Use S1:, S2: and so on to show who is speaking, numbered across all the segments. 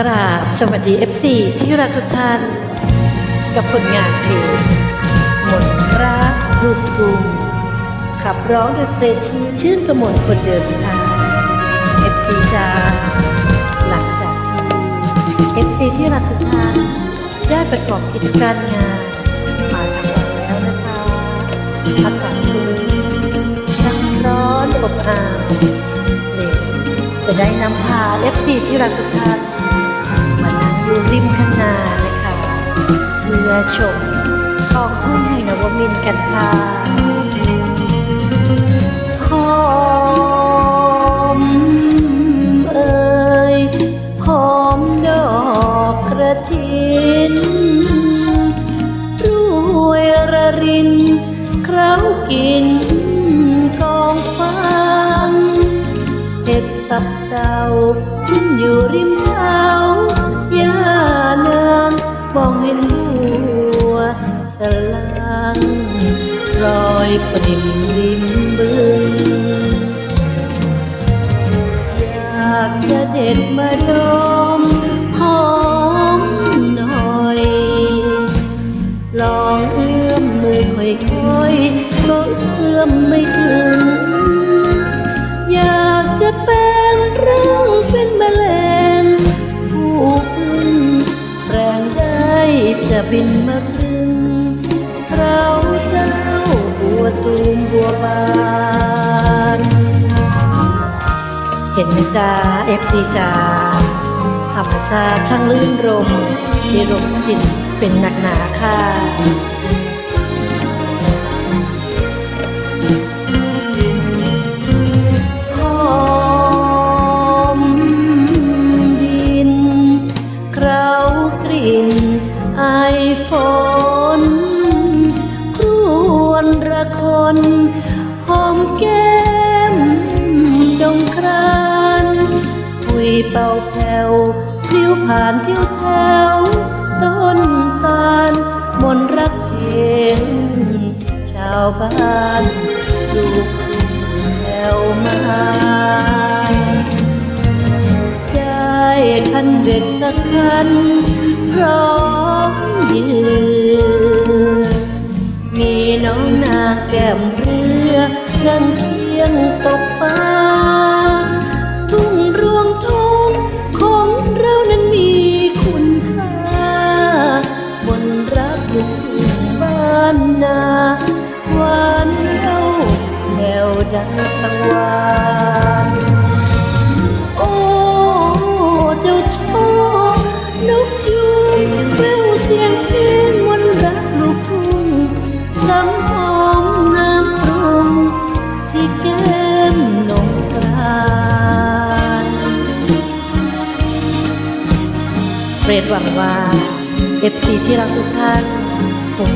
S1: กราบสวัสดี FC ที่รักทุกท่าน กับผลงานเพลงหมดรักลูกทุ่งขับร้องโดยเฟรชชี่ชื่นกระมวลคนเดิมค่ะ FC จ้าหลังจากที่ FC ที่รักทุกท่านได้ประกอบกิจการงาน มาทำงานแล้วนะคะอากาศช่วงนี้ช่างร้อนอบอ้าวเลยจะได้นำพา FC ที่รักทุกท่าน อยู่ริมข้านานะคะเพื่อชมท้องทุ่งแห่งนวมินทร์กันค่ะหอมเอ่ยหอมดอกกระถินรวยระรินเคล้ากินกองฟางเห็ดตับเต่าขึ้นอยู่ริมเขาย่า มองเห็นบัวสลังรอยปริมริมบึงอยากจะเด็ดมาดม บินมาถึงเราเจ้าบัวตูมบัวบาน เห็นจ้าเอฟซีจ้าธรรมชาติช่างลื่นรมที่รมจิตเป็นหนักหนา นหอมแก้มดงครานคุยเป่าแผ่วพลิ้วผ่านทิวแถวต้นตาลมนรักเพลงชาวบ้านลูกแถวมาได้คันเด็ดสักคันพร้อมยืนมีน้อ แก้มเรือนั่งเคียงตกฟ้า ทุ่งรวงทองของเรานั้นมีคุณค่า บนรักลูกทุ่งบ้านนาหวานเล่าแววดังสังวา เรดหวังว่าเอฟซีที่รักทุกท่านคง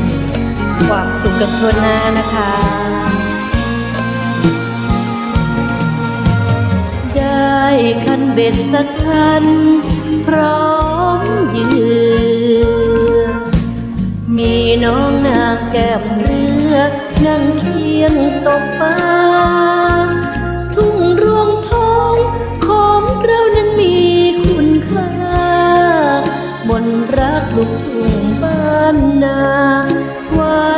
S1: ความสุขกันทั่วหน้านะคะได้คันเบ็ดสักคันพร้อม รักลูกทุ่งบ้านนาหวา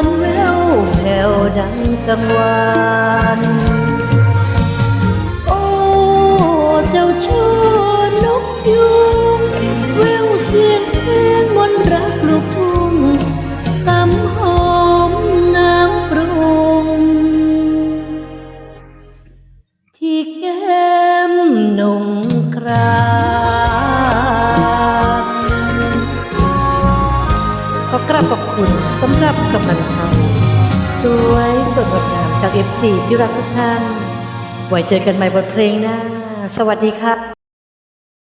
S1: คุณสำหรับกำลังใจสวยสดงดงามจากเอฟซีที่รักทุกท่าน ไว้เจอกันใหม่บทเพลงหน้า สวัสดีครับ